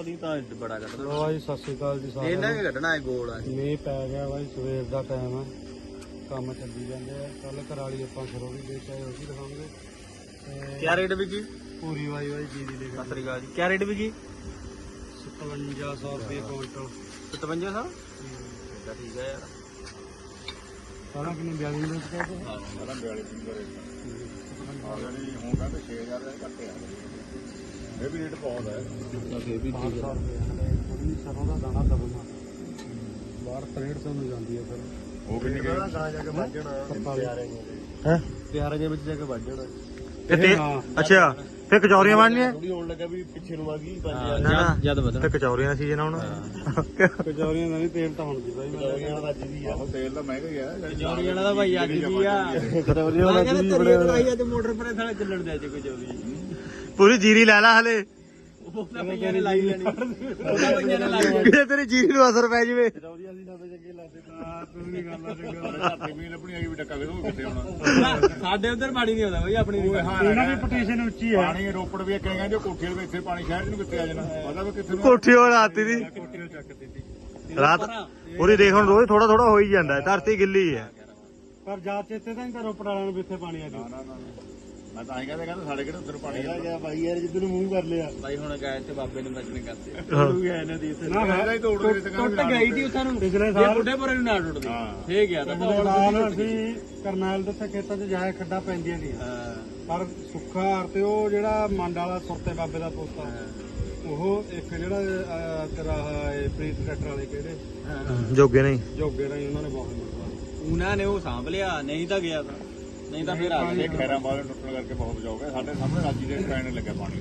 ਪਤੀ ਤਾਂ ਬੜਾ ਕੱਢਦਾ ਲੋ ਬਾਈ ਸਤਿ ਸ਼੍ਰੀ ਅਕਾਲ ਜੀ ਸਾਰਿਆਂ ਇਹਨਾਂ ਕੇ ਕੱਢਣਾ ਹੈ ਗੋਲ ਆ ਨੂੰ ਮੀਂਹ ਪੈ ਗਿਆ ਬਾਈ ਸਵੇਰ ਦਾ ਟਾਈਮ ਆ। ਕੰਮ ਚੱਲੀ ਜਾਂਦੇ ਆ। ਕੱਲ ਕਰਾਲੀ ਆਪਾਂ ਸਰੋਂ ਵੀ ਦੇਖ ਆਏ ਉਹ ਵੀ ਦਿਖਾਉਂਗੇ। ਤੇ ਕਿਆ ਰੇਟ ਵਿਕੀ? ਪੂਰੀ ਵਾਈ ਵਾਈ ਜੀਰੀ ਲੈ ਕੇ ਸਤਰੀ ਗਾਜ ਕਿਆ ਰੇਟ ਵਿਕੀ? 5700 ਰੁਪਏ ਕੁਇੰਟਲ। 57 ਸੌ? ਤਾਂ ਠੀਕ ਹੈ ਯਾਰ। ਸਾਰਾ ਕਿੰਨੇ 42 ਦੇ ਕਹਿੰਦੇ ਸਾਰਾ 42 ਦੀ ਕਰੇ ਆ ਜਿਹੜੀ ਹੁਣ ਕਹਿੰਦੇ 6000 ਦਾ ਘੱਟੇ ਆ। ਇਹ ਵੀ ਰੇਟ ਬਹੁਤ ਹੈ। ਫੇਰ ਵੀ 500 ਰੁਪਏ ਹਲੇ ਥੋੜੀ ਸਰੋਂ ਦਾ ਦਾਣਾ ਦਬਣਾ ਬਾਹਰ 6300 ਨੂੰ ਜਾਂਦੀ ਹੈ ਫਿਰ। ਉਹ ਕਿੰਨੀ ਗਏ ਗਾਂ ਜਾ ਕੇ ਵੱਜਣਾ ਹੈ? ਪਿਆਰਾਂ ਦੇ ਵਿੱਚ ਜਾ ਕੇ ਵੱਜਣਾ ਤੇ ਤੇ ਅੱਛਾ ਫੇ ਕਚੌਰੀਆਂ ਬਣਨੀਆਂ? ਥੋੜੀ ਹੋਣ ਲੱਗਾ ਵੀ ਪਿੱਛੇ ਨੂੰ ਆ ਗਈ ਨਾ। ਜਦ ਵਧਣਾ। ਤੇ ਕਚੌਰੀਆਂ ਸੀ ਜਨਾ ਹੁਣ। ਕਚੌਰੀਆਂ ਦਾ ਨਹੀਂ ਤੇਲ ਤਾਂ ਹੁਣ ਜੀ ਬਾਈ ਮੈਂ ਦਾ ਅੱਜ ਵੀ ਆਹੋ ਤੇਲ ਤਾਂ ਮਹਿੰਗਾ ਹੀ ਆ। ਵਾਲਾ ਦਾ ਭਾਈ ਅੱਜ ਵੀ ਆ। ਮੈਂ ਕਹਿੰਦਾ ਤੇਰੀ ਕਰਾਈ ਅੱਜ ਮੋਟਰ ਪਰ ਥਾਲੇ ਚੱਲਣ ਦੇ ਅੱਜ ਕੋਈ ਜੌੜੀ ਪੂਰੀ ਜੀਰੀ ਲੈ ਲੈ ਹਲੇ। ਉਹ ਤਾਂ ਪਈਆਂ ਨੇ ਲਾਈ ਲੈਣੀ ਉਹ ਤਾਂ ਪਈਆਂ ਨੇ ਲਾਈ ਲੈਣੀ ਕਿਤੇ ਤੇਰੀ ਜੀਰੀ ਨੂੰ ਅਸਰ ਪੈ ਜਵੇ? ਜੌੜੀਆਂ ਦੀ ਨਵੇਂ ਚੰਗੇ ਲਾਦੇ ਹਾਂ ਤੂੰ ਨਹੀਂ ਗੱਲ ਆ ਚੰਗਾ ਘਰ ਤੇ ਵੀ ਲੱਭਣੀ ਹੈਗੀ ਵੀ ਟੱਕਾ ਵੇ ਉਹ ਕਿੱਥੇ ਹੋਣਾ ਸਾਡੇ ਉਧਰ ਪਾਣੀ ਨਹੀਂ ਆਉਂਦਾ ਬਈ ਆਪਣੀ ਇਹਨਾਂ ਦੀ ਪਟੀਸ਼ਨ ਉੱਚੀ ਹੈ। ਪਾਣੀ ਰੋਪੜ ਵੀ ਕਹਿੰਦੇ ਕਹਿੰਦੇ ਕੋਠੇ ਦੇ ਇੱਥੇ ਪਾਣੀ ਸ਼ਹਿਰ ਨੂੰ ਕਿੱਥੇ ਆ ਜਾਣਾ? ਪਤਾ ਵੀ ਕਿੱਥੇ ਨੂੰ ਕੋਠੀ ਹੋ ਰਾਤੀ ਦੀ। ਕੋਟੀ ਚੱਕ ਦਿੱਤੀ ਰਾਤ ਪੂਰੀ ਦੇਖ ਹੁਣ ਰੋਜ਼ ਥੋੜਾ ਥੋੜਾ ਹੋ ਹੀ ਜਾਂਦਾ ਧਰਤੀ ਗਿੱਲੀ ਹੈ। ਪਰ ਜਾ ਚੇਤੇ ਤਾਂ ਰੋਪੜ ਵਾਲਿਆਂ ਨੂੰ ਵੀ ਇੱਥੇ ਪਾਣੀ ਆ ਨਾ ਗਿਆ ਨਾ ਨਾ। ਮੈਂ ਤਾਂ ਐਂ ਕਹਿੰਦਾ ਕਹਿੰਦਾ ਸਾਡੇ ਕਿਹੜੇ ਉੱਧਰ ਪਾਣੀ ਆ ਗਿਆ ਬਾਈ ਯਾਰ ਜਿੱਦ ਨੂੰ ਮੂੰਹ ਕਰ ਲਿਆ। ਬਾਈ ਹੁਣ ਗਏ ਤੇ ਬਾਬੇ ਨੂੰ ਬਚਨ ਕਰਦੇ ਹਾਂ। ਹੋ ਗਿਆ ਇਹਨਾਂ ਦੀ ਇੱਥੇ। ਨਾ ਇਹਦਾ ਹੀ ਤੋੜ ਦੇ ਤੇ ਟੁੱਟ ਗਈ ਸੀ ਉੱਥਾਂ ਨੂੰ। ਪਿਛਲੇ ਜੇ ਸਾਲ ਬੁੱਢੇ ਪਰੇ ਨੂੰ ਨਾ ਟੁੱਟਦੀ। ਹਾਂ। ਫੇ ਗਿਆ ਤਾਂ ਪਿਛਲੇ ਬੌਲ ਸਾਲ ਅਸੀਂ ਕਰਨੈਲ ਦੇ ਖੇਤਾਂ 'ਚ ਜਾਏ ਖੱਡਾ ਪੈਂਦੀਆਂ ਸੀ ਹਾਂ। ਪਰ ਸੁੱਖਾ ਹਾਰ ਤੇ ਉਹ ਜਿਹੜਾ ਮੰਡ ਵਾਲਾ ਸੁਰਤੇ ਬਾਬੇ ਦਾ ਪੋਤਾ ਉਹ ਇੱਕ ਜਿਹੜਾ ਤੇਰਾ ਇਹ ਪ੍ਰੀਤ ਟਰੈਕਟਰ ਵਾਲੇ ਕਿਹੜੇ? ਜੋਗੇ ਨਹੀਂ। ਜੋਗੇ ਰਾਹੀਂ ਉਹਨਾਂ ਨੇ ਬਹੁਤ ਮਰਵਾ ਉਹਨਾਂ ਨੇ ਉਹ ਸਾਂਭ ਲਿਆ ਨਹੀਂ ਤਾਂ ਗਿਆ ਤਾਂ। ਨਹੀਂ ਤਾਂ ਫਿਰ ਆ ਇਹ ਖੈਰਾਂ ਬਾਹਰ ਟੁੱਟਣ ਕਰਕੇ ਬਹੁਤ ਬਚਾਓ ਗਿਆ। ਸਾਡੇ ਸਾਹਮਣੇ ਰਾਜੀ ਦੇ ਪੈਣ ਲੱਗਾ ਪਾਣੀ।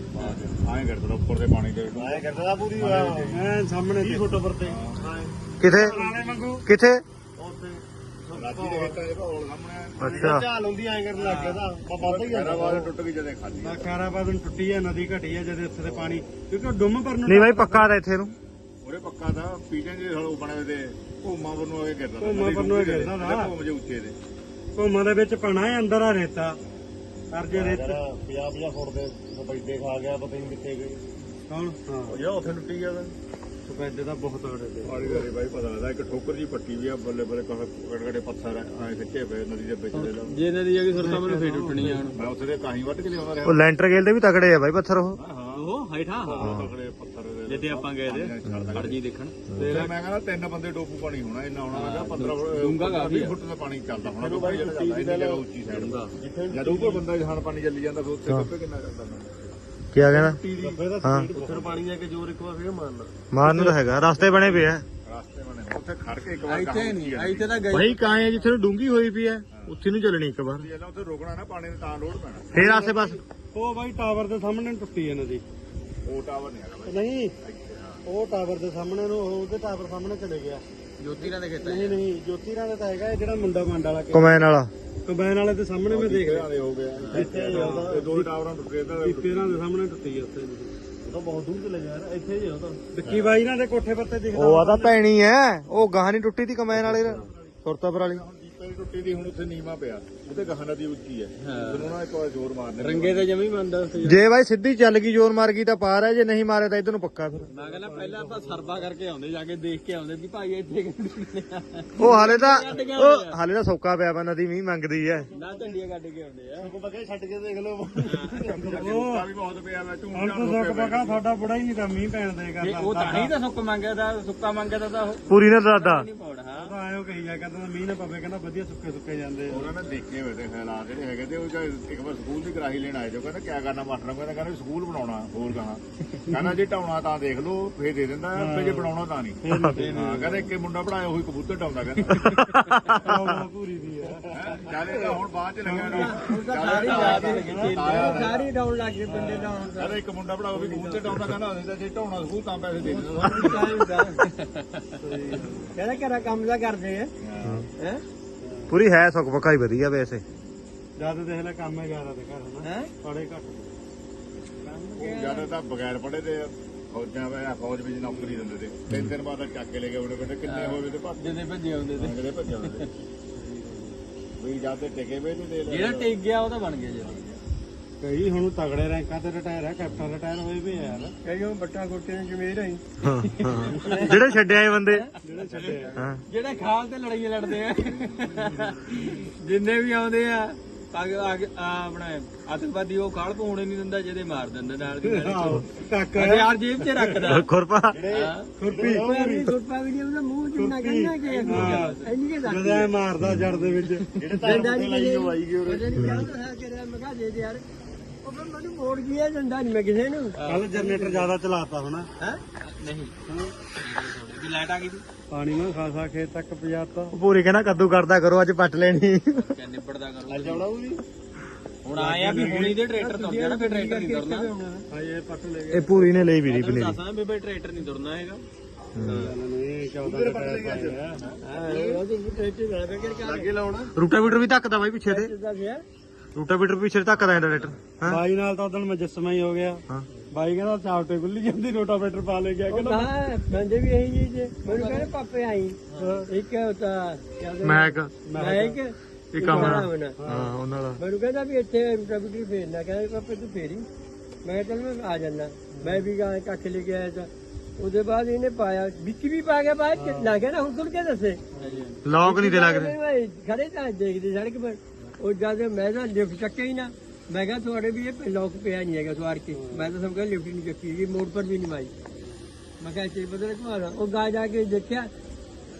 ਆਏ ਕਰਦਾ ਉੱਪਰ ਦੇ ਪਾਣੀ ਦੇ ਆਏ ਕਰਦਾ ਪੂਰੀ ਮੈਂ ਸਾਹਮਣੇ 20 ਫੁੱਟ ਉੱਪਰ ਤੇ। ਕਿਥੇ? ਕਿਥੇ? ਰਾਜੀ ਦੇ ਖੇਤਾਂ ਦੇ ਭੌਲ ਸਾਹਮਣੇ। ਅੱਛਾ। ਝਾਲ ਹੁੰਦੀ ਐਂ ਕਰਨ ਲੱਗ ਗਿਆ ਤਾਂ। ਵੱਧਦਾ ਹੀ ਖੈਰਾਂ ਬਾਹਰ ਟੁੱਟ ਗਈ ਜਦੇ ਖਾਲੀ ਨਾ ਖੈਰਾਬਾਦ ਨੂੰ ਟੁੱਟੀ ਹੈ ਨਦੀ ਘਟੀ ਹੈ ਜਦ ਉੱਥੇ ਤੇ ਪਾਣੀ। ਕਿਉਂਕਿ ਉਹ ਡੁੰਮ ਪਰ ਨੂੰ ਨਹੀਂ ਬਾਈ ਪੱਕਾ ਤਾਂ ਇੱਥੇ ਨੂੰ। ਉਹਰੇ ਪੱਕਾ ਤਾਂ ਪੀਟੇ ਦੇ ਹਲੋ ਬਣੇ ਤੇ ਭੂਮਾ ਪਰ ਨੂੰ ਆ ਕੇ ਗਿਰਦਾ ਭੂਮਾ ਪਰ ਨੂੰ ਗਿਰਦਾ ਤਾ। ਭੂਮ ਜੇ ਉੱਚੇ ਦੇ। ਘੁੰਮਾਂ ਦੇ ਵਿੱਚ ਪਣਾ ਹੈ ਅੰਦਰ ਆ ਰੇਤਾ। ਪਰ ਜੇ ਰੇਤ 50 50 ਫੁੱਟ ਦੇ ਬੈਠੇ ਖਾ ਗਿਆ ਪਤਾ ਨਹੀਂ ਕਿੱਥੇ ਗਏ। ਕੌਣ? ਹਾਂ। ਉਹ ਜਿਹੜਾ ਉੱਥੇ ਟੁੱਟੀ ਗਿਆ ਤਾਂ। ਸਫੈਦੇ ਦਾ ਬਹੁਤ ਤਗੜੇ ਤੇ ਪਾਣੀ ਦੇ ਬਾਈ ਪਤਾ ਲੱਗਦਾ ਇੱਕ ਠੋਕਰ ਜੀ ਪੱਟੀ ਵੀ ਆ ਬੱਲੇ ਬੱਲੇ ਕਹੇ ਗੜਗੜੇ ਪੱਥਰ ਆਏ ਖਿੱਚੇ ਪਏ ਨਦੀ ਦੇ ਵਿੱਚ ਦੇ ਲਓ ਜੇ ਇਹਨਾਂ ਦੀ ਜਗੀ ਸੁਰਤਾ ਮੈਨੂੰ ਫੇਰ ਟੁੱਟਣੀ ਆ ਹੁਣ। ਮੈਂ ਉੱਥੇ ਦੇ ਕਾਹੀ ਵੱਢ ਕੇ ਲਿਆਉਂਦਾ ਰਿਹਾ। ਉਹ ਲੈਂਟਰ ਗੇਲ ਦੇ ਵੀ ਤਕੜੇ ਆ ਬਾਈ ਪੱਥਰ ਉਹ। ਹਾਂ ਉਹ ਹੈਠਾਂ? ਹਾਂ ਤਕੜੇ ਪੱਥਰ। ਜਿੱਦੇ ਆਪਾਂ ਗਏ ਤੇ ਖੜ ਜੀ ਦੇਖਣ। ਤੇ ਮੈਂ ਕਹਿੰਦਾ ਤਿੰਨ ਬੰਦੇ ਡੋਬੂ ਪਾਣੀ ਹੋਣਾ ਇੰਨਾ ਹੋਣਾ ਲੱਗਾ 15 ਡੂੰਘਾ ਕਾਫੀ 20 ਫੁੱਟ ਦਾ ਪਾਣੀ ਚੱਲਦਾ ਹੋਣਾ ਚੱਲਦਾ ਇੰਨੀ ਜਗ੍ਹਾ ਉੱਚੀ ਸਾਈਡ ਜਦੋਂ ਕੋਈ ਬੰਦਾ ਜਹਾਨ ਪਾਣੀ ਚੱਲੀ ਜਾਂਦਾ ਫਿਰ ਉੱਥੇ ਡੋਬੇ ਕਿੰਨਾ ਕਰਦਾ ਕੀ ਕਹਿੰਦਾ ਹਾਂ। ਉੱਥੇ ਪਾਣੀ ਜਾ ਕੇ ਜ਼ੋਰ ਇੱਕ ਵਾਰ ਫੇਰ ਮਾਰਨਾ। ਮਾਰਨ ਤਾਂ ਹੈਗਾ ਰਸਤੇ ਬਣੇ ਪਏ ਆ। ਰਸਤੇ ਬਣੇ ਉੱਥੇ ਖੜ ਕੇ ਇੱਕ ਵਾਰ ਇੱਥੇ ਨਹੀਂ ਇੱਥੇ ਤਾਂ ਗਈ ਬਾਈ ਕਾਏ ਜਿੱਥੇ ਨੂੰ ਡੂੰਗੀ ਹੋਈ ਪਈ ਹੈ ਉੱਥੇ ਨੂੰ ਚੱਲਣੀ ਇੱਕ ਵਾਰ। ਜੇ ਉੱਥੇ ਰੋਕਣਾ ਨਾ ਪਾਣੀ ਨੂੰ ਤਾਂ ਲੋਡ ਪੈਣਾ। ਫੇਰ ਆਸੇ ਪਾਸ ਉਹ ਬਾਈ ਟਾਵਰ ਦੇ ਸਾਹਮਣੇ ਟੁੱਟੀ ਹੈ ਨਦੀ ਉਹ ਟਾਵਰ ਨਹੀਂ ਹੈਗਾ ਬਾਈ। ਨਹੀਂ ਉਹ ਟਾਵਰ ਦੇ ਸਾਹਮਣੇ ਨੂੰ ਉਹ ਉਹਦੇ ਟਾਵਰ ਸਾਹਮਣੇ ਚਲੇ ਗਿਆ। ਜੋਤੀ ਨਾਲ ਦੇ ਖੇਤਾਂ ਨਹੀਂ ਨਹੀਂ ਜੋਤੀ ਰਾਂ ਦਾ ਤਾਂ ਹੈਗਾ ਇਹ ਜਿਹੜਾ ਮੁੰਡਾ ਮੰਡ ਵਾਲਾ ਕਮੈਨ ਵਾਲਾ। ਕੰਬਾਈਨ ਵਾਲੇ ਦੇ ਸਾਹਮਣੇ ਮੈਂ ਦੇਖ ਰਿਹਾ ਦੇ ਹੋ ਗਿਆ ਇੱਥੇ ਇਹ ਦੋ ਟਾਵਰਾਂ ਟੁੱਟੇ ਤਾਂ ਪੀਪੇਰਾਂ ਦੇ ਸਾਹਮਣੇ ਟੁੱਟੀ ਹੈ ਉੱਥੇ। ਉਹ ਤਾਂ ਬਹੁਤ ਦੂਰ ਚਲੇ ਗਿਆ ਯਾਰ ਇੱਥੇ ਹੀ ਹੋ ਤਾਂ। ਵਿੱਕੀ ਬਾਈ ਨਾਲ ਦੇ ਕੋਠੇ ਪੱਤੇ ਦਿਖਦਾ ਉਹ ਆ ਤਾਂ ਭੈਣੀ ਐ ਉਹ ਗਾਹ ਨਹੀਂ ਟੁੱਟੀ ਤੀ ਕਮੈਨ ਵਾਲੇ ਦਾ ਸੁਰਤਾਪੁਰ ਵਾਲੀ। ਜੀਪੇ ਦੀ ਟੁੱਟੀ ਦੀ ਹੁਣ ਉੱਥੇ ਨੀਵਾ ਪਿਆ। ਉਹਦੇ ਗਾਹਾਂ ਨਦੀ ਉੱਚੀ ਹੈ। ਉਹਨੂੰ ਨਾ ਇੱਕ ਵਾਰ ਜ਼ੋਰ ਮਾਰਨੇ ਰੰਗੇ ਤੇ ਜਮੀ ਮੰਨਦਾ ਉੱਥੇ ਜੇ ਬਾਈ ਸਿੱਧੀ ਚੱਲ ਗਈ ਜ਼ੋਰ ਮਾਰ ਗਈ ਤਾਂ ਪਾਰ ਹੈ ਜੇ ਨਹੀਂ ਮਾਰੇ ਤਾਂ ਇਧਰ ਨੂੰ ਪੱਕਾ ਫਿਰ। ਮੈਂ ਕਹਿੰਦਾ ਪਹਿਲਾਂ ਆਪਾਂ ਸਰਵਾ ਕਰਕੇ ਆਉਂਦੇ ਜਾ ਕੇ ਦੇਖ ਕੇ ਆਉਂਦੇ ਵੀ ਭਾਈ ਇੱਥੇ ਕਿੰਨੇ ਉਹ ਹਾਲੇ ਤਾਂ ਉਹ ਹਾਲੇ ਤਾਂ ਸੌਕਾ ਪਿਆ ਵਾ ਨਦੀ ਮੀਂਹ ਮੰਗਦੀ ਐ ਨਾ ਝੰਡੀਆਂ ਕੱਢ ਕੇ ਆਉਂਦੇ ਆ। ਕੋ ਬਗੇ ਛੱਡ ਕੇ ਦੇਖ ਲਓ। ਉਹ ਵੀ ਬਹੁਤ ਪਿਆ ਮੈਂ ਤਾਂ ਸੁੱਕ ਪਕਾ ਸਾਡਾ ਬੁੜਾ ਹੀ ਨਹੀਂ ਤਾਂ ਮੀਂਹ ਪੈਣ ਦੇ ਕਰਦਾ ਉਹ ਤਾਂ ਹੀ ਤਾਂ ਸੁੱਕ ਮੰਗਿਆ ਦਾ ਸੁੱਕਾ ਮੰਗਿਆ ਦਾ ਤਾਂ ਉਹ ਪੂਰੀ ਨਾ ਦਾਦਾ ਹਾਂ ਆਇਓ ਕਹੀ ਜਾ ਕਹਿੰਦਾ ਮੀਂਹ ਨਾ ਪਵੇ ਕਹਿੰਦਾ ਵਧੀਆ ਸੁੱਕੇ ਸੁੱਕੇ ਜਾਂਦੇ ਉਹਨਾਂ ਨੇ ਦੇਖੇ ਹੋਏ ਤੇ ਹਾਲਾਤ ਜਿਹੜੇ ਹੈਗੇ ਤੇ ਉਹ ਜਾਂ ਇੱਕ ਵਾਰ ਸਕੂਲ ਦੀ ਕਰਾਹੀ ਲੈਣ ਆਏ ਜੋ ਕਹਿੰਦਾ ਕਿਆ ਕਰਨਾ ਮਾਸਟਰ ਨੂੰ ਕਹਿੰਦਾ ਕਹਿੰਦਾ ਵੀ ਸਕੂਲ ਬਣਾਉਣਾ ਹੋਰ ਕਹਾ ਕਹਿੰਦਾ ਜੇ ਢਾਉਣਾ ਤਾਂ ਦੇਖ ਲਓ ਫੇਰ ਦੇ ਦਿੰਦਾ ਫੇਰ ਜੇ ਬਣਾਉਣਾ ਤਾਂ ਨਹੀਂ। ਹਾਂ ਕਹਿੰਦਾ ਇੱਕੇ ਮੁੰਡਾ ਪੜਾਇਆ ਉਹੀ ਕਬੂਤਰ ਢਾਉਂਦਾ ਕਹਿੰਦਾ। ਪੂਰੀ ਦੀ ਹੈ? ਚੱਲ ਇਹ ਹੁਣ ਬਾਅਦ ਚ ਲੱਗਿਆ ਨਾ ਸਾਰੀ ਯਾਦ ਹੀ ਲੱਗੀ ਸਾਰੀ ਡਾਉਣ ਲੱਗ ਗਏ ਪਿੰਡੇ ਡਾਉਣ ਕਹਿੰਦਾ ਇੱਕ ਮੁੰਡਾ ਉਹ ਵੀ ਕਬੂਤਰ ਢਾਉਂਦਾ ਕਹਿੰਦਾ ਅਸੀਂ ਤਾਂ ਜੇ ਢਾਉਣਾ ਸਕੂਲ ਤਾਂ ਪੈਸੇ ਦੇ ਦਿੰਦਾ। ਕਹਿੰਦਾ ਘਰਾਂ ਕੰਮ ਦਾ ਆ ਹੈ? ਪੂਰੀ ਹੈ ਸੁੱਕ ਪੱਕਾ ਹੀ ਵਧੀਆ ਵੈਸੇ। ਜਦ ਦੇਖ ਲੈ ਕੰਮ ਹੈ ਜ਼ਿਆਦਾ ਤੇ ਘਰ ਹਨਾ ਹੈ? ਪੜੇ ਘੱਟ। ਜ਼ਿਆਦਾ ਤਾਂ ਬਗੈਰ ਪੜੇ ਤੇ ਫੌਜਾਂ ਵਿੱਚ ਫੌਜ ਵਿੱਚ ਨੌਕਰੀ ਦਿੰਦੇ ਤੇ। ਤਿੰਨ ਦਿਨ ਬਾਅਦ ਚੱਕ ਕੇ ਲੈ ਗਏ ਉਹਨੇ ਕਹਿੰਦੇ ਕਿੰਨੇ ਹੋਵੇ ਤੇ ਭੱਜ ਜਿਹਦੇ ਭੱਜੇ ਆਉਂਦੇ ਤੇ। ਕਿਹੜੇ ਭੱਜ ਜਾਂਦੇ ਵੀ ਤੇ ਟਿਕੇ ਵੇ ਨਹੀਂ ਦੇ ਲੈ ਜਿਹੜਾ ਟਿਕ ਗਿਆ ਉਹ ਤਾਂ ਬਣ ਗਿਆ ਜੀ। ਕਈ ਹੁਣ ਤਗੜੇ ਰੈਂਕਾਂ ਤੇ ਰਿਟਾਇਰ ਆ ਕੈਪਟਨ ਰਿਟਾਇਰ ਹੋਏ ਵੀ ਆ ਯਾਰ। ਕਈ ਉਹ ਬੱਟਾ ਕੋਟੇ ਨੂੰ ਜ਼ਮੀਰ ਆਈ। ਜਿਹੜੇ ਛੱਡੇ ਆਏ ਬੰਦੇ। ਜਿਹੜੇ ਖਾਲ ਤੇ ਲੜਾਈਆਂ ਲੜਦੇ ਆ। ਜਿੰਨੇ ਵੀ ਆਉਂਦੇ ਆ ਆਪਣਾ ਆਤੰਕਵਾਦੀ ਉਹ ਖਾਲ ਪਹੁੰਚਣੇ ਨਹੀਂ ਦਿੰਦਾ ਜਿਹਦੇ ਮਾਰ ਦਿੰਦਾ ਨਾਲ ਦੀ ਨਾਲ। ਟੱਕ ਹਥਿਆਰ ਜੇਬ 'ਚ ਰੱਖਦਾ। ਖੁਰਪਾ। ਖੁਰਪੀ। ਸੁੱਪਾ ਵੀ ਨਹੀਂ ਉਹਦਾ ਮੂੰਹ ਚੁੰਨਾ ਕਹਿੰਦਾ ਕਿ ਇੰਨੀ ਕੇ ਦੱਸ ਜਦੋਂ ਇਹ ਮਾਰਦਾ ਜੜ ਦੇ ਵਿੱਚ। ਜਿਹੜੇ ਤਾਂ ਲਾਈ ਜੋ ਆਈ ਗਈ ਉਰੇ ਉਹਨੇ ਨਹੀਂ ਕਿਹਾ ਤਾਂ ਕਰਿਆ ਮੈਂ ਕਿਹਾ ਦੇ ਦੇ ਯਾਰ ਉਹ ਫਿਰ ਮੈਨੂੰ ਮੋੜ ਗਿਆ ਜਾਂਦਾ ਨਹੀਂ ਮੈਂ ਕਿਸੇ ਨੂੰ। ਕੱਲ ਜਨਰੇਟਰ ਜ਼ਿਆਦਾ ਚਲਾਤਾ ਹੋਣਾ। ਹੈ? ਨਹੀਂ। ਵੀ ਲਾਈਟ ਆ ਗਈ ਸੀ? ਪਾਣੀ ਮੈਂ ਖਾਸਾ ਖੇਤ ਤੱਕ ਪਜਾਤਾ। ਉਹ ਪੂਰੀ ਕਹਿੰਦਾ ਕੱਦੂ ਕਰਦਾ ਕਰੋ ਅੱਜ ਪੱਟ ਲੈਣੀ। ਕਿ ਨਿਬੜਦਾ ਕਰੋ। ਅੱਜ ਆਉਣਾ ਵੀ? ਹੁਣ ਆਇਆ ਵੀ ਹੁਣੀ ਦੇ ਟਰੈਕਟਰ ਤੁਰ ਜਾਣਾ ਫਿਰ ਟਰੈਕਟਰ ਨਹੀਂ ਤੁਰਨਾ। ਹਾਂ ਇਹ ਪੱਟ ਲੈ ਇਹ ਪੂਰੀ ਨੇ ਲਈ ਪਨੀਰੀ। ਦੱਸਾਂ ਵੀ ਬਈ ਟਰੈਕਟਰ ਨਹੀਂ ਤੁਰਨਾ ਹੈਗਾ। ਨਹੀਂ 14 ਦਾ ਟਾਇਰ ਪਾਇਆ ਹਾਂ ਉਹ ਤੇ ਟਰੈਕਟਰ ਵਾਲਾ ਬੇਕਰ ਕਰ ਲੱਗੇ ਲਾਉਣਾ ਰੂਟਾਵੀਟਰ ਵੀ ਧੱਕਦਾ ਬਾਈ ਪਿੱਛੇ ਤੇ। ਰੂਟਾਵੀਟਰ ਪਿੱਛੇ ਧੱਕਦਾ ਹੈ ਟਰੈਕਟਰ ਹਾਂ? ਬਾਈ ਨਾਲ ਤਾਂ ਉਦੋਂ ਮਜਸਮਾ ਹੀ ਹੋ ਗਿਆ। ਹਾਂ। ਬਾਈ ਕਹਿੰਦਾ ਚਾਵਟੇ ਗੁੱਲੀ ਜਾਂਦੀ ਰੋਟਾਵੇਟਰ ਪਾ ਲੈ ਗਿਆ ਕਹਿੰਦਾ ਹਾਂ ਬੰਦੇ ਵੀ ਇਹੀ ਜੀ। ਮੈਨੂੰ ਕਹਿੰਦੇ ਪਾਪੇ ਆਈ। ਇੱਕ ਤਾਂ ਕਹਿੰਦੇ? ਮੈਂ ਇੱਕ। ਮੈਂ ਇੱਕ। ਇਹ ਕੰਮ ਬਣਾ ਨਾਲ। ਹੋਣਾ। ਹਾਂ। ਉਹਨਾਂ ਦਾ ਮੈਨੂੰ ਕਹਿੰਦਾ ਵੀ ਇੱਥੇ ਰੂਟਾਵੀਟਰ ਫੇਰਨਾ ਕਹਿੰਦਾ ਪਾਪੇ ਤੂੰ ਫੇਰੀ ਮੈਂ ਕਿਹਾ ਚੱਲ ਮੈਂ ਆ ਜਾਣਾ ਮੈਂ ਵੀ ਗਾ ਕੱਖ ਲੈ ਕੇ ਆਇਆ ਤਾਂ। ਉਹਦੇ ਬਾਅਦ ਇਹਨੇ ਪਾਇਆ। ਵਿੱਚ ਵੀ ਪਾ ਗਿਆ ਬਾਅਦ ਚ। ਨਾ ਹੁਣ ਤੁਰ ਕੇ ਦੱਸੇ। ਲੌਕ ਨਹੀਂ ਤੇ ਲੱਗਦੇ। ਖੜੇ ਤਾਂ ਦੇਖਦੇ ਸੜਕ ਪਰ। ਉਹ ਜਦ ਮੈਂ ਤਾਂ ਲਿਫਟ ਚੱਕਿਆ ਹੀ ਨਾ ਮੈਂ ਕਿਹਾ ਤੁਹਾਡੇ ਵੀ ਇਹ ਲੋਕ ਪਿਆ ਨਹੀਂ ਹੈਗਾ ਸਵਾਰ ਕੇ। ਮੈਂ ਤਾਂ ਸਭ ਕਹਿੰਦਾ ਲਿਫਟ ਨਹੀਂ ਚੱਕੀ ਇਹ ਮੋੜ ਪਰ ਵੀ ਨਹੀਂ ਮਾਈ ਮੈਂ ਕਿਹਾ ਚੇ ਬਦਲ ਘੁਮਾਦਾ ਉਹ ਗਾ ਜਾ ਕੇ ਦੇਖਿਆ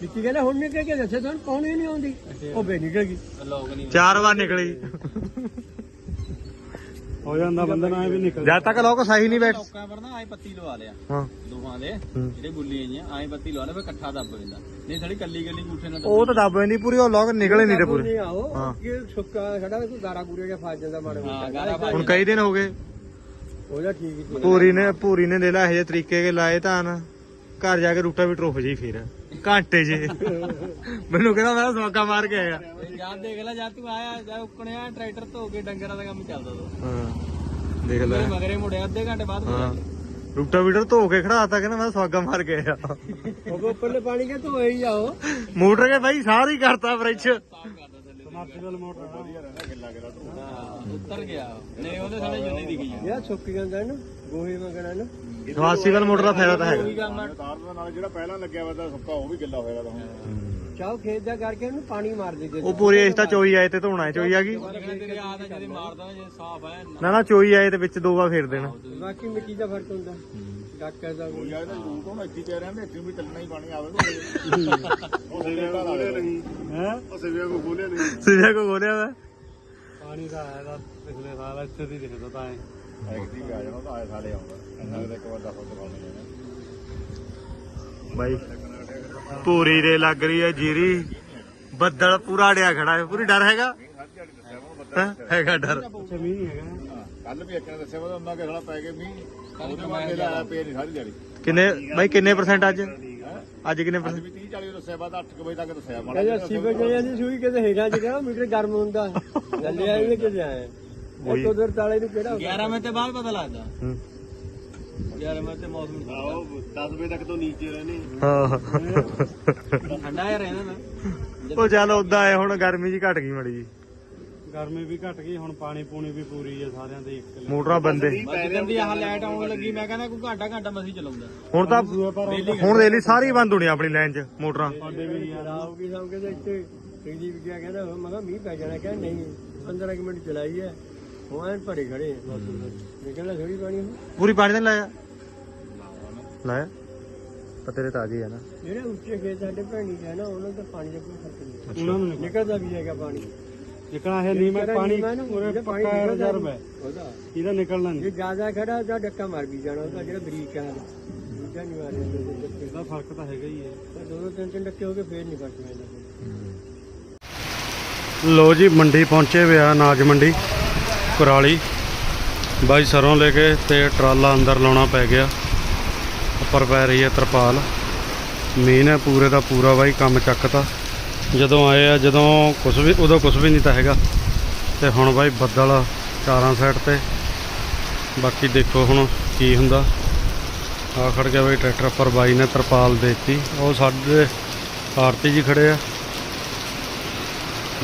ਵਿੱਕੀ ਕਹਿੰਦਾ ਹੁਣ ਨਿਕਲ ਕੇ ਦੱਸੇ ਤੁਹਾਨੂੰ ਕੌਣ ਹੀ ਨਹੀਂ ਆਉਂਦੀ। ਉਹ ਬੇ ਨਿਕਲ ਗਈ। ਲੋਕ ਨਹੀਂ ਚਾਰ ਵਾਰ ਨਿਕਲੀ। ਹੋ ਜਾਂਦਾ ਬੰਦਾ ਨਾ ਵੀ ਨਿਕਲ ਜਦ ਤੱਕ ਲੋਕ ਸਹੀ ਨਹੀਂ ਬੈਠ ਲੋਕਾਂ ਪਰ ਨਾ ਆਏ ਪੱਤੀ ਲਵਾ ਲਿਆ। ਹਾਂ। ਦੋਹਾਂ ਦੇ। ਜਿਹੜੇ ਗੁੱਲੀ ਆਈਆਂ ਆਏ ਪੱਤੀ ਲਵਾ ਲਿਆ ਫਿਰ ਇਕੱਠਾ ਦੱਬ ਦਿੰਦਾ। ਨਹੀਂ ਥੜੀ ਕੱਲੀ ਕੱਲੀ ਗੂਠੇ ਨਾਲ ਉਹ ਤਾਂ ਦੱਬ ਨਹੀਂ ਪੂਰੀ ਉਹ ਲੋਕ ਨਿਕਲੇ ਨਹੀਂ ਤੇ ਪੂਰੇ। ਆਓ ਹਾਂ। ਕਿ ਸੁੱਕਾ ਸਾਡਾ ਕੋਈ ਗਾਰਾ ਗੂਰੇ ਜਿਹਾ ਫਸ ਜਾਂਦਾ ਮਾੜਾ ਹਾਂ ਗਾਰਾ ਫਸ ਹੁਣ ਕਈ ਦਿਨ ਹੋ ਗਏ। ਉਹਦਾ ਠੀਕ ਹੀ ਪੂਰੀ ਨੇ ਪੂਰੀ ਨੇ ਦੇ ਲਾ ਇਹ ਜਿਹੇ ਤਰੀਕੇ ਕੇ ਲਾਏ ਧਾਨ ਘਰ ਜਾ ਕੇ ਰੂਟਾਵੀਟਰ ਹੋ ਜੀ ਫਿਰ। ਘੰਟੇ ਜੇ। ਮੈਨੂੰ ਕਹਿੰਦਾ ਮੈਂ ਸਵਾਗਾ ਮਾਰ ਕੇ ਆਇਆ। ਯਾਦ ਦੇਖ ਲੈ ਜਦ ਤੂੰ ਆਇਆ ਜਾ ਉੱਕਣਿਆ ਟਰੈਕਟਰ ਧੋ ਕੇ ਡੰਗਰਾਂ ਦਾ ਕੰਮ ਚੱਲਦਾ ਤਾ। ਹਾਂ ਦੇਖ ਲੈ। ਮੇਰੇ ਮਗਰੇ ਮੁੜਿਆ ਅੱਧੇ ਘੰਟੇ ਬਾਅਦ ਹਾਂ। ਰੂਟਾਵੀਟਰ ਧੋ ਕੇ ਖੜਾਤਾ ਕਹਿੰਦਾ ਮੈਂ ਸਵਾਗਾ ਮਾਰ ਕੇ ਆਇਆ। ਉਹ ਉੱਪਰਲੇ ਪਾਣੀ ਕੇ ਧੋਏ ਹੀ ਜਾਓ। ਮੋਟਰ ਕੇ ਬਾਈ ਸਾਰੀ ਕਰਤਾ ਫ੍ਰਿਜ ਸਾਫ਼ ਕਰਦਾ ਥੱਲੇ ਸਮਰਸੀਬਲ ਮੋਟਰ ਹਾਂ ਉੱਤਰ ਗਿਆ। ਨਹੀਂ ਉਹਦੇ ਸਾਲੇ ਜੁੰਨੇ ਦੀ ਗਈ ਯਾਰ ਸੁੱਕ ਜਾਂਦਾ ਨਾ ਗੋਹੇ ਮੰਗਣਾ ਨਾ ਮੋਟਰ ਦਾ ਫਾਇਦਾ ਤਾਂ ਹੈਗਾ। ਆ। ਤਾਰ ਦੇ ਨਾਲ ਜਿਹੜਾ ਪਹਿਲਾਂ ਲੱਗਿਆ ਵਾ ਤਾਂ ਸੁੱਕਾ ਉਹ ਵੀ ਗਿੱਲਾ ਹੋਇਆ ਤਾਂ ਹੁਣ। ਚਾਹ ਖੇਤ ਦਾ ਕਰਕੇ ਉਹਨੂੰ ਪਾਣੀ ਮਾਰ ਦੇ ਦੇ ਉਹ ਪੂਰੀ ਇਸ ਤਾਂ ਚੋਈ ਆਏ ਤੇ ਧੋਣਾ ਹੈ, ਚੋਈ ਆ ਗਈ? ਤੇਰੇ ਮਾਰਦਾ ਨਾ ਜੇ ਸਾਫ਼ ਹੈ ਨਾ। ਨਾ ਚੋਈ ਆਏ ਤੇ ਵਿੱਚ ਦੋ ਵਾਰ ਫੇਰ ਦੇਣਾ। ਬਾਕੀ ਮਿੱਟੀ ਦਾ ਫ਼ਰਕ ਹੁੰਦਾ। ਡਾਕਟਰ ਦਾ ਕੋਈ ਆ ਇਹਦਾ ਰੂਟ ਹੁਣ ਇੱਥੇ ਕਹਿ ਰਹੇ ਨੇ ਇੱਥੇ ਵੀ ਚੱਲਣਾ ਹੀ ਪਾਣੀ ਆਵੇ ਉਹ ਸਿਵੇ ਕੋ ਖੋਲੇ ਨਹੀਂ। ਹੈ? ਉਹ ਸਿਵੇ ਕੋ ਖੋਲੇ ਨਹੀਂ। ਸਿੱਧਾ ਕੋ ਬੋਲਿਆ ਵਾ। ਪਾਣੀ ਦਾ ਆਇਆ ਤਾਂ ਪਿਛਲੇ ਸਾਲ ਇੱਥੇ ਦੀ ਦਿਖਦਾ ਤਾਂ ਐ। ਐਕਟਿਵ ਆ ਜਾਣਾ ਤਾਂ ਆਏ ਸਾਲੇ ਆਉਂਦਾ ਇੰਨਾ ਕੁ ਇੱਕ ਵਾਰ ਦਫਾ ਕਰਾਉਣੇ ਜਾਣਾ ਬਾਈ। ਪੂਰੀ ਦੇ ਲੱਗ ਰਹੀ ਹੈ ਜੀਰੀ। ਬੱਦਲ ਪੂਰਾ ਅੜਿਆ ਖੜਾ ਹੈ। ਪੂਰੀ ਡਰ ਹੈਗਾ? ਹੈਂ? ਹੈਗਾ ਡਰ। ਅੱਛਾ ਮੀਂਹ ਨਹੀਂ ਹੈਗਾ। ਕੱਲ ਵੀ ਇੱਕ ਨੇ ਦੱਸਿਆ ਵਾ ਉਹਨਾਂ ਕੇ ਸਾਲਾ ਪੈ ਗਏ ਮੀਂਹ। ਉਹਦੇ ਬਾਅਦ ਇਹਦਾ ਆਇਆ ਪਏ ਨਹੀਂ ਸਾਰੀ ਦਿਹਾੜੀ। ਕਿੰਨੇ ਬਾਈ ਕਿੰਨੇ ਪਰਸੈਂਟ ਅੱਜ? ਅੱਜ ਕਿੰਨੇ percent? ਵੀ 30 40 ਦੱਸਿਆ ਬਾਅਦ 8 ਵਜੇ ਤੱਕ ਦੱਸਿਆ ਮਾੜਾ ਕਹਿੰਦਾ ਸੀਵਰ ਜਾਇਆ ਸੂਈ ਕਿਤੇ ਹੇਠਾਂ ਚ ਗਿਆ ਮੀਟਰ ਗਰਮ ਹੁੰਦਾ ਲੱਲੇ ਆਏ ਨੇ ਕਿਤੇ ਆਏ ਉਹ। ਉਧਰ ਤਾਲੇ ਨੂੰ ਕਿਹੜਾ 11 ਵਜੇ ਤੇ ਬਾਅਦ ਪਤਾ ਲੱਗਦਾ। ਹੂੰ। 11 ਵਜੇ ਤੇ ਮੌਸਮ ਆਓ 10 ਵਜੇ ਤੱਕ ਤੋਂ ਨੀਚੇ ਰਹਿਣੇ ਹਾਂ। ਠੰਡਾ ਹੀ ਰਹਿੰਦਾ ਨਾ ਉਹ ਚੱਲ ਉਦਾਂ ਹੈ ਹੁਣ ਗਰਮੀ ਜੀ ਘਟ ਗਈ ਮੜੀ ਜੀ ਗਰਮੀ ਵੀ ਘਟ ਗਈ ਹੁਣ ਪਾਣੀ ਪੂਣੀ ਵੀ ਪੂਰੀ ਆ ਸਾਰਿਆਂ ਦੇ ਇੱਕ ਮੋਟਰਾਂ ਬੰਦੇ ਜਿੱਦਾਂ ਦੀ ਆਹ ਲਾਈਟ ਆਉਣ ਲੱਗੀ ਮੈਂ ਕਹਿੰਦਾ ਕੋਈ ਘਾਟਾ ਘਾਟਾ ਮਸੀ ਚਲਾਉਂਦਾ। ਹੁਣ ਤਾਂ ਹੁਣ ਦੇ ਲਈ ਸਾਰੀ ਬੰਦ ਹੋਣੀ ਆਪਣੀ ਲਾਈਨ 'ਚ ਮੋਟਰਾਂ। ਸਾਡੇ ਵੀ ਯਾਰ। ਆਉਗੀ ਸਭ ਕਹਿੰਦੇ ਇੱਥੇ? ਕਹਿੰਦੀ ਵੀ ਕਿਹਾ ਕਹਿੰਦਾ ਮੈਂ ਕਿਹਾ ਮੀਂਹ ਪੈ ਜਾਣਾ ਕਹਿੰਦਾ ਨਹੀਂ 15 ਕੁ ਮਿੰਟ ਚਲਾਈ ਹੈ ਉਹ ਐਨ ਭਰੇ ਖੜੇ ਨਿਕਲਣਾ ਥੋੜੀ ਪਾਣੀ। ਪੂਰੀ ਪਾਣੀ ਤਾਂ ਲਾਇਆ। ਲਾਇਆ ਤਾਂ ਤੇਰੇ ਤਾਜੀ ਹੈ ਨਾ। ਜਿਹੜੇ ਉੱਚੇ ਖੇਤ ਸਾਡੇ ਭੈਣੀ ਹੈ ਨਾ ਉਹਨਾਂ ਦਾ ਪਾਣੀ ਦਾ ਕੋਈ ਫ਼ਰਕ ਨਹੀਂ। ਉਹਨਾਂ ਨੂੰ ਨਿਕਲ ਨਿਕਲਦਾ ਵੀ ਹੈਗਾ ਪਾਣੀ। ਨਿਕਲਣਾ ਹੈ ਨਹੀਂ ਮੈਂ ਪਾਣੀ ਪਾਣੀ ਪੱਕਾ ਨਿਕਲਦਾ ਰਿਜ਼ਰਵ ਹੈ। ਉਹਦਾ। ਇਹਦਾ ਨਿਕਲਣਾ ਨਹੀਂ। ਜੇ ਜ਼ਿਆਦਾ ਖੜਾ ਤਾਂ ਡੱਕਾ ਮਾਰ ਵੀ ਜਾਣਾ ਉਹਦਾ ਜਿਹੜਾ ਬਰੀਕ ਹੈ। ਦੂਜਾ ਨਹੀਂ ਮਾਰਿਆ ਇਹਦਾ ਫ਼ਰਕ ਤਾਂ ਹੈਗਾ ਹੀ ਹੈ। ਦੋ ਦੋ ਤਿੰਨ ਤਿੰਨ ਡੱਕੇ ਹੋ ਗਏ ਫੇਰ ਨਹੀਂ ਫ਼ਰਕ ਪੈਂਦਾ। ਲੋ ਜੀ ਮੰਡੀ ਪਹੁੰਚੇ ਵਿਆ ਅਨਾਜ ਮੰਡੀ ਕੁਰਾਲੀ। ਬਾਈ ਸਰੋਂ ਲੈ ਕੇ ਤੇ ਟਰਾਲਾ ਅੰਦਰ ਲਾਉਣਾ ਪੈ ਗਿਆ। ਉੱਪਰ ਪੈ ਰਹੀ ਹੈ ਤਰਪਾਲ। ਮੀਂਹ ਹੈ ਪੂਰੇ ਦਾ ਪੂਰਾ ਬਾਈ ਕੰਮ ਚੱਕਤਾ। ਜਦੋਂ ਆਏ ਆ, ਜਦੋਂ ਕੁਝ ਵੀ ਉਦੋਂ ਕੁਝ ਵੀ ਨਹੀਂ ਤਾਂ ਹੈਗਾ। ਤੇ ਹੁਣ ਬਾਈ ਬੱਦਲ ਚਾਰਾਂ ਸਾਈਡ ਤੇ। ਬਾਕੀ ਦੇਖੋ ਹੁਣ ਕੀ ਹੁੰਦਾ। ਆ ਖੜ ਗਿਆ ਬਾਈ ਟਰੈਕਟਰ ਉੱਪਰ, ਬਾਈ ਨੇ ਤਰਪਾਲ ਦੇਤੀ। ਉਹ ਸਾਡੇ ਆਰਤੀ ਜੀ ਖੜੇ ਆ।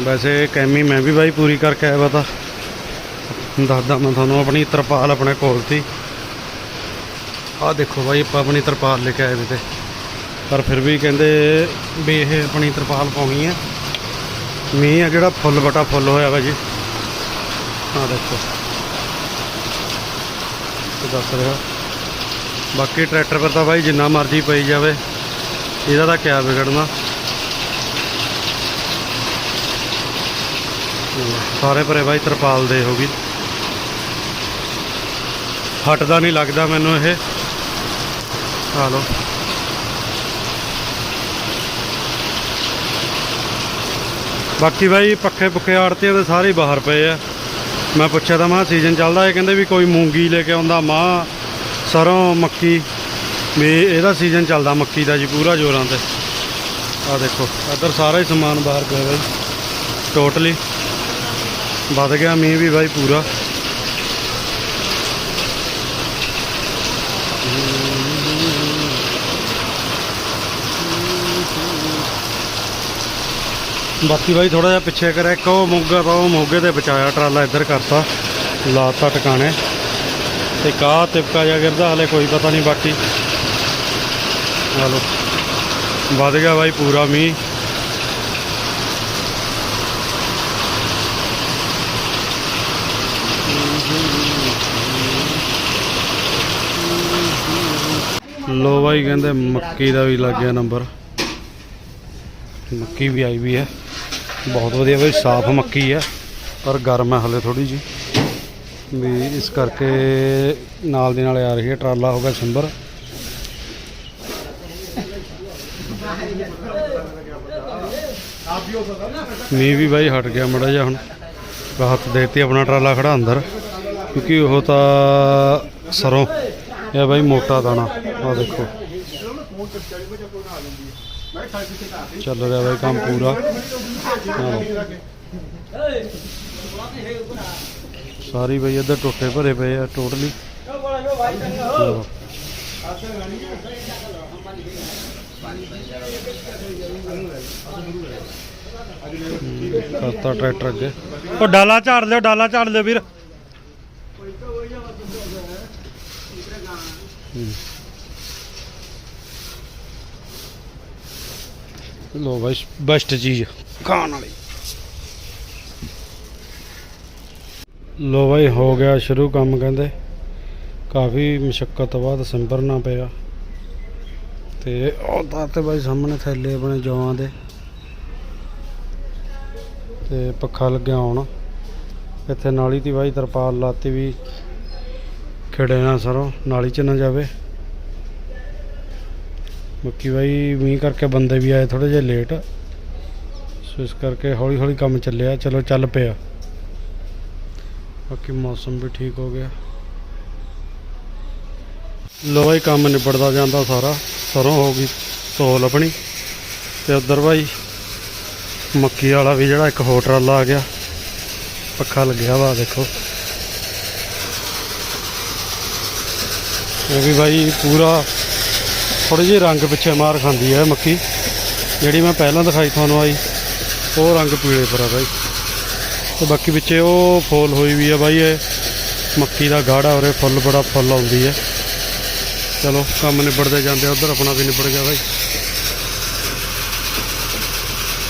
ਵੈਸੇ ਕੈਮੀ ਮੈਂ ਵੀ ਬਾਈ ਪੂਰੀ ਕਰਕੇ ਆਇਆ ਵਾ ਤਾਂ। ਦੱਸਦਾ ਮੈਂ ਤੁਹਾਨੂੰ, ਆਪਣੀ ਤਰਪਾਲ ਆਪਣੇ ਕੋਲ ਸੀ। ਆਹ ਦੇਖੋ ਬਾਈ, ਆਪਾਂ ਆਪਣੀ ਤਰਪਾਲ ਲੈ ਕੇ ਆਏ ਵੇ ਤੇ। ਪਰ ਫਿਰ ਵੀ ਕਹਿੰਦੇ ਵੀ ਇਹ ਆਪਣੀ ਤਰਪਾਲ ਪਾਉਣੀ ਹੈ ਮੀਂਹ ਆ ਜਿਹੜਾ, ਫੁੱਲ ਬਟਾ ਫੁੱਲ ਹੋਇਆ ਵਾ ਜੀ। ਆਹ ਦੇਖੋ। ਤੇ ਦੱਸ ਰਿਹਾ। ਬਾਕੀ ਟਰੈਕਟਰ ਪਰ ਤਾਂ ਬਾਈ ਜਿੰਨਾ ਮਰਜ਼ੀ ਪਈ ਜਾਵੇ, ਇਹਦਾ ਤਾਂ ਕਿਆ ਵਿਗੜਨਾ। ਸਾਰੇ ਭਰੇ ਬਾਈ ਤਰਪਾਲ ਦੇ ਹੋ ਗਈ। ਹਟਦਾ ਨਹੀਂ ਲੱਗਦਾ ਮੈਨੂੰ ਇਹ। ਆ ਲਓ ਬਾਕੀ ਬਾਈ ਪੱਖੇ ਪੁੱਖੇ ਆੜਤੇ ਦੇ ਸਾਰੇ ਹੀ ਬਾਹਰ ਪਏ ਆ। ਮੈਂ ਪੁੱਛਿਆ ਤਾਂ ਮਾਂ ਸੀਜ਼ਨ ਚੱਲਦਾ ਇਹ ਕਹਿੰਦੇ ਵੀ ਕੋਈ ਮੂੰਗੀ ਲੈ ਕੇ ਆਉਂਦਾ ਮਾਂ, ਸਰੋਂ, ਮੱਕੀ। ਵੀ ਇਹਦਾ ਸੀਜ਼ਨ ਚੱਲਦਾ ਮੱਕੀ ਦਾ ਜੀ ਪੂਰਾ ਜੋਰਾਂ ਤੇ। ਆ ਦੇਖੋ, ਇੱਧਰ ਸਾਰਾ ਹੀ ਸਮਾਨ ਬਾਹਰ ਪਿਆ ਬਾਈ। ਟੋਟਲੀ ਵੱਧ ਗਿਆ ਮੀਂਹ ਵੀ ਬਾਈ ਪੂਰਾ। ਬਾਕੀ ਬਾਈ ਥੋੜਾ ਜਿਹਾ ਪਿੱਛੇ ਕਰਿਆ, ਇੱਕ ਉਹ ਮੋਗਾ ਤਾਂ ਉਹ ਮੋਗੇ ਤੇ ਬਚਾਇਆ ਟਰਾਲਾ ਇੱਧਰ ਕਰਤਾ, ਲਾਤਾ ਟਿਕਾਣੇ। ਤੇ ਕਾ ਤਿਪਕਾ ਜਿਹਾ ਗਿਰਦਾ, ਹਲੇ ਕੋਈ ਪਤਾ ਨਹੀਂ ਬਾਕੀ। ਆ ਲੋ ਵੱਧ ਗਿਆ ਬਾਈ ਪੂਰਾ ਮੀਂਹ। ਲੋ ਬਾਈ ਕਹਿੰਦੇ ਮੱਕੀ ਦਾ ਵੀ ਲੱਗ ਗਿਆ ਨੰਬਰ। ਮੱਕੀ ਵੀ ਆਈ ਵੀ ਹੈ। ਬਹੁਤ ਵਧੀਆ ਬਈ, ਸਾਫ਼ ਮੱਕੀ ਹੈ ਪਰ ਗਰਮ ਹੈ ਹਲੇ ਥੋੜੀ ਜੀ ਵੀ ਇਸ ਕਰਕੇ ਨਾਲ ਦੇ ਨਾਲ ਆ ਰਹੀ ਹੈ ਟਰਾਲਾ ਹੋ ਗਿਆ ਸਿੰਬਰ। ਮੀਂਹ ਵੀ ਬਾਈ ਹਟ ਗਿਆ ਮੜਾ ਜਿਹਾ ਹੁਣ। ਰਾਹਤ ਦੇਤੀ ਆਪਣਾ ਟਰਾਲਾ ਖੜਾ ਅੰਦਰ, ਕਿਉਂਕਿ ਉਹ ਤਾਂ ਸਰੋਂ, ਇਹ ਬਾਈ ਮੋਟਾ ਦਾਣਾ ਆ ਦੇਖੋ। ਚੱਲ ਰਿਹਾ ਬਾਈ ਕੰਮ ਪੂਰਾ। ਹਾਂ। ਸਾਰੀ ਬਈ ਇੱਧਰ ਟੋਟੇ ਭਰੇ ਪਏ ਆ ਟੋਟਲੀ ਕਰਤਾ ਟਰੈਕਟਰ ਅੱਗੇ। ਉਹ ਡਾਲਾ ਝਾੜ ਲਿਓ ਡਾਲਾ ਝਾੜ ਲਿਓ ਵੀਰ। ਲੋ ਬਾਈ ਬੈਸਟ ਚੀਜ਼। ਖਾਣ ਵਾਲੀ। ਲੋ ਬਾਈ ਹੋ ਗਿਆ ਸ਼ੁਰੂ ਕੰਮ ਕਹਿੰਦੇ। ਕਾਫੀ ਮੁਸ਼ਕਲ ਤੋਂ ਬਾਅਦ ਸੰਭਰਨਾ ਪਿਆ। ਤੇ ਉਹ ਤਾਂ ਤੇ ਬਾਈ ਸਾਹਮਣੇ ਥੈਲੇ ਆਪਣੇ ਜੌਆਂ ਦੇ। ਤੇ ਪੱਖਾ ਲੱਗਿਆ ਹੁਣ। ਇੱਥੇ ਨਾਲੀ ਦੀ ਬਾਈ ਤਰਪਾਲ ਲਾਤੀ ਵੀ ਖਿੜੇ ਨਾ ਸਰੋਂ ਨਾਲੀ ਚ ਨਾ ਜਾਵੇ। ਬਾਕੀ ਬਾਈ, ਮੀਂਹ ਕਰਕੇ ਬੰਦੇ ਵੀ ਆਏ ਥੋੜੇ ਜਿਹਾ ਲੇਟ ਸੋ ਇਸ ਕਰਕੇ ਹੌਲੀ ਹੌਲੀ ਕੰਮ ਚੱਲਿਆ, ਚਲੋ ਚੱਲ ਪਿਆ। ਬਾਕੀ ਮੌਸਮ ਵੀ ਠੀਕ ਹੋ ਗਿਆ। ਲੋ ਬਾਈ, ਕੰਮ ਨਿਬੜਦਾ ਜਾਂਦਾ ਸਾਰਾ। ਸਰੋਂ ਹੋ ਗਈ ਤੋਲ ਆਪਣੀ। ਤੇ ਉਧਰ ਬਾਈ, ਮੱਕੀ ਵਾਲਾ ਵੀ ਜਿਹੜਾ ਇੱਕ ਹੋਰ ਟਰਾਲਾ ਆ ਗਿਆ। ਪੱਖਾ ਲੱਗਿਆ ਵਾ, ਦੇਖੋ। ਇਹ ਵੀ ਬਾਈ ਪੂਰਾ ਥੋੜੀ ਜਿਹੀ ਰੰਗ ਪਿੱਛੇ ਮਾਰ ਖਾਂਦੀ ਹੈ ਮੱਕੀ ਜਿਹੜੀ ਮੈਂ ਪਹਿਲਾਂ ਦਿਖਾਈ ਤੁਹਾਨੂੰ ਆਈ, ਉਹ ਰੰਗ ਪੀਲੇ ਪਰ ਆ ਬਾਈ। ਤੇ ਬਾਕੀ ਵਿੱਚੇ ਉਹ ਫੁੱਲ ਹੋਈ ਵੀ ਆ ਬਾਈ, ਇਹ ਮੱਕੀ ਦਾ ਗਾੜਾ ਉਰੇ ਫੁੱਲ ਬੜਾ ਫੁੱਲ ਆਉਂਦੀ ਹੈ। ਚਲੋ, ਕੰਮ ਨਿਬੜਦੇ ਜਾਂਦੇ ਉਧਰ ਆਪਣਾ ਵੀ ਨਿਬੜ ਗਿਆ ਬਾਈ।